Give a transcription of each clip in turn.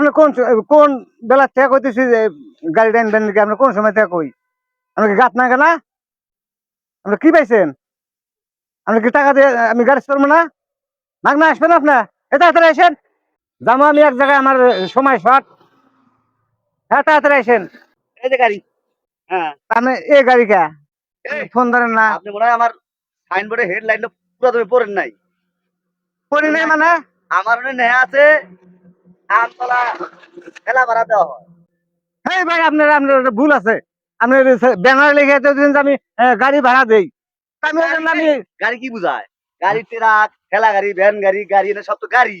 আপনি কোন কোন বেলা থেকে কইতেছি যে গাড়ি আনবেন নাকি আপনি কোন সময় থেকে কই? আপনি কি গাত না? কেনা আপনি কি পাইছেন? আপনি কি টাকা দিয়ে আমি গাড়ি করব না? মাগনা আসবেন আপনার এটা তাড়াতাড়ি আসেন। যাব আমি এক জায়গায় আমার সময় শর্ট। হ্যাঁ তাড়াতাড়ি আসেন। এই যে গাড়ি। হ্যাঁ। আপনি এই গাড়ি কে? ফোন ধরেন না। আপনি মনে হয় আমার সাইনবোর্ডে হেডলাইনটা পুরো তুমি পড়েন নাই। করি নাই মানে? আমার মনে নেহা আছে আমতলা ভাড়া দেওয়া হয়। হ্যাঁ ভাই আপনার আপনার ভুল আছে। আপনার ব্যানার লিখে দিন আমি গাড়ি ভাড়া দেই। আমি গাড়ি কি বুঝায়? গাড়ি ট্রাক ঠেলা গাড়ি ভ্যান গাড়ি গাড়ি এটা সব তো গাড়ি।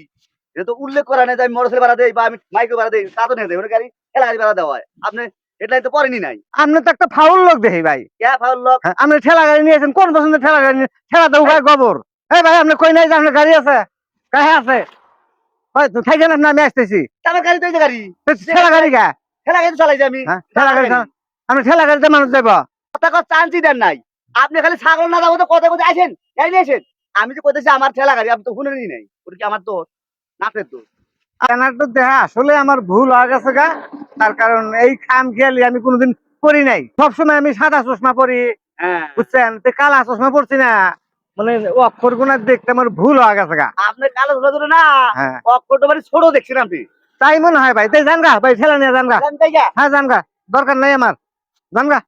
এটা তো উল্লেখ করা নেই যে আমি মোটরসাইকেল ভাড়া দেই বা আমি মাইক্রো ভাড়া দেই তা তো ওটা গাড়ি ঠেলা গাড়ি ভাড়া দেওয়া হয়। আপনি হেডলাইন তো পড়েনি নাই। আপনি তো একটা ফাউল লোক দেখি ভাই। ক্যা ফাউল লোক? হ্যাঁ, আপনি ঠেলা গাড়ি নিয়েছেন কোন পছন্দের ঠেলা গাড়ি ঠেলা দেবো ভাই গোবর। এই ভাই আপনি কই নাই যে আপনার গাড়ি আছে? কাহে আছে? ওই তো থাকেন আপনি আমি আসতেছি। আমার গাড়ি তো এই যে গাড়ি। ঠেলা গাড়ি ঠেলা গাড়ি আমি। হ্যাঁ ঠেলা গাড়ি চালা- আপনি ঠেলা গাড়িতে মানুষ যাব কথা কথা চান্সই দেন নাই। আপনি খালি ছাগল না যাব তো কথা কথা আসেন গাড়ি আসেন। আমি তো কইতেছি আমার ঠেলা গাড়ি আমি তো শুনেনি নাই। কি আমার দোষ? দোষ। তো দেখা আসলে আমার ভুল হয়ে গেছে গা। তার কারণ এই খাম খেয়ালি আমি কোনোদিন করি নাই। সবসময় আমি সাদা চশমা পরি হ্যাঁ। বুঝছেন? তো কালা চশমা পড়ছি না। মানে অক্ষর গুনা দেখতে আমার ভুল হয়ে গেছে গা। আপনি কালো ধরে ধরে না হ্যাঁ। অক্ষরটা মানে ছোট দেখছেন আপনি। তাই মনে হয় ভাই তাই জান গা ভাই ঠেলা নিয়ে জান গা? হ্যাঁ জান গা দরকার নাই আমার। জান গা